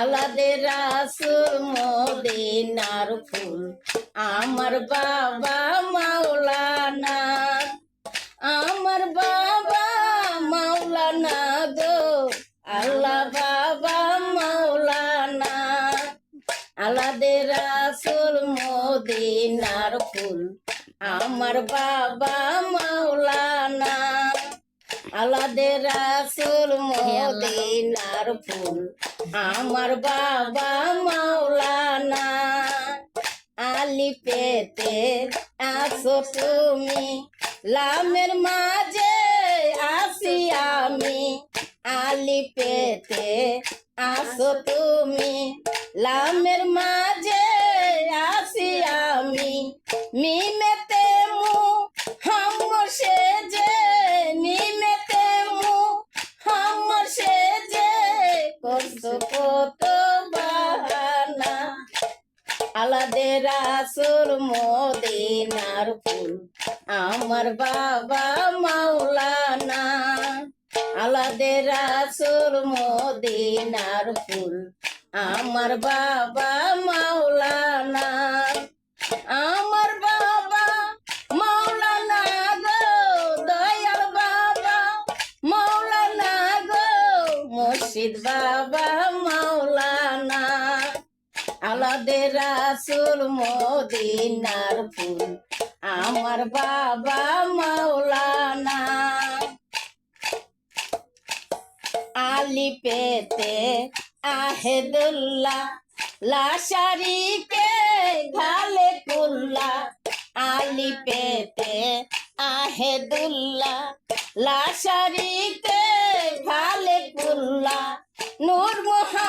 রাসুল মদিনার ফুল। আমার বাবা মাওলানা, আমার বাবা মাওলানা গো। আল্লাহ বাবা মাওলানা আলাদে রাসুল মদিনার ফুল। আমার বাবা মাওলানা আলাদে রাসুল মদিনার ফুল। আমার বাবা মাওলানা আলি পেতে আসো তুমি। লামের মাঝে আসি আমি। আলি পেতে আসো তুমি। লামের মাঝে আসি আমি। মিমেতে করছ কত বাহানা মদিনার ফুল, আমার বাবা মাওলানা। আলাদে রাসুল মদিনার ফুল, আমার বাবা মাওলানা। আমার বাবা মাওলানা গো, দয়াল বাবা মাওলানা গো, মুর্শিদ বাবা আলাদে রাসুল মদিনার ফুল, আমার বাবা মাওলানা। আলি পেতে আহেদুল্লাহ, লাশারিকে ঘালে কুল্লা আলি পেতে আহেদুল্লাহ, লাশারিকে ঘালে কুল্লা নূর মোহাম্মদ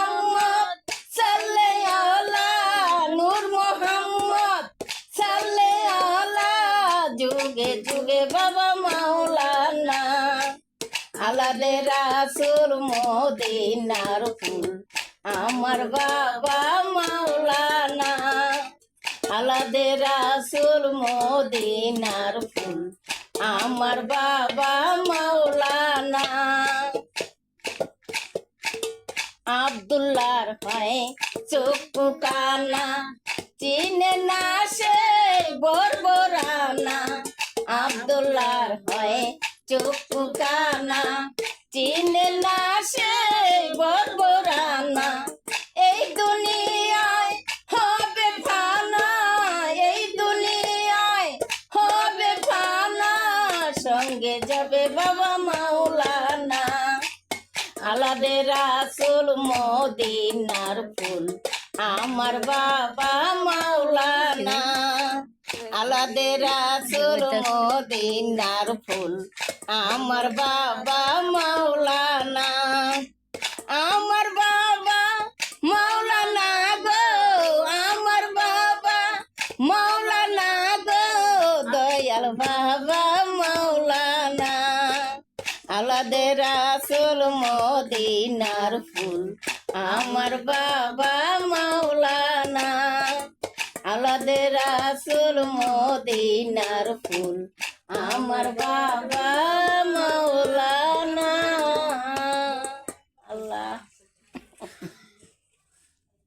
যুগে যুগে বাবা মাওলানা। আলাদে রাসুল মদিনার ফুল, আমার বাবা মাওলানা। আলাদে রাসুল মদিনার ফুল, আমার বাবা মাওলানা। আব্দুল্লার হয় চক্ষু কানা। চিনে না সে বরবরানা। আব্দুল্লার হয় চক্ষু কানা চিনে না সে বরবরানা। এই দুনিয়ায় হবে ফানা, এই দুনিয়ায় হবে ফানা। সঙ্গে যাবে বাবা মাওলানা। আলাদে রাসুল মদিনার ফুল আমার বাবা মাওলানা আলাদে রাসুল মদিনার ফুল। আমার বাবা মাওলানা, আমার বাবা মাওলানা গো, আমার বাবা মাওলানা গো, দয়াল বাবা মাওলানা। আলাদে রাসুল মদিনার ফুল। আমার বাবা মাওলানা আলাদে রাসুল মদিনার ফুল। আমার বাবা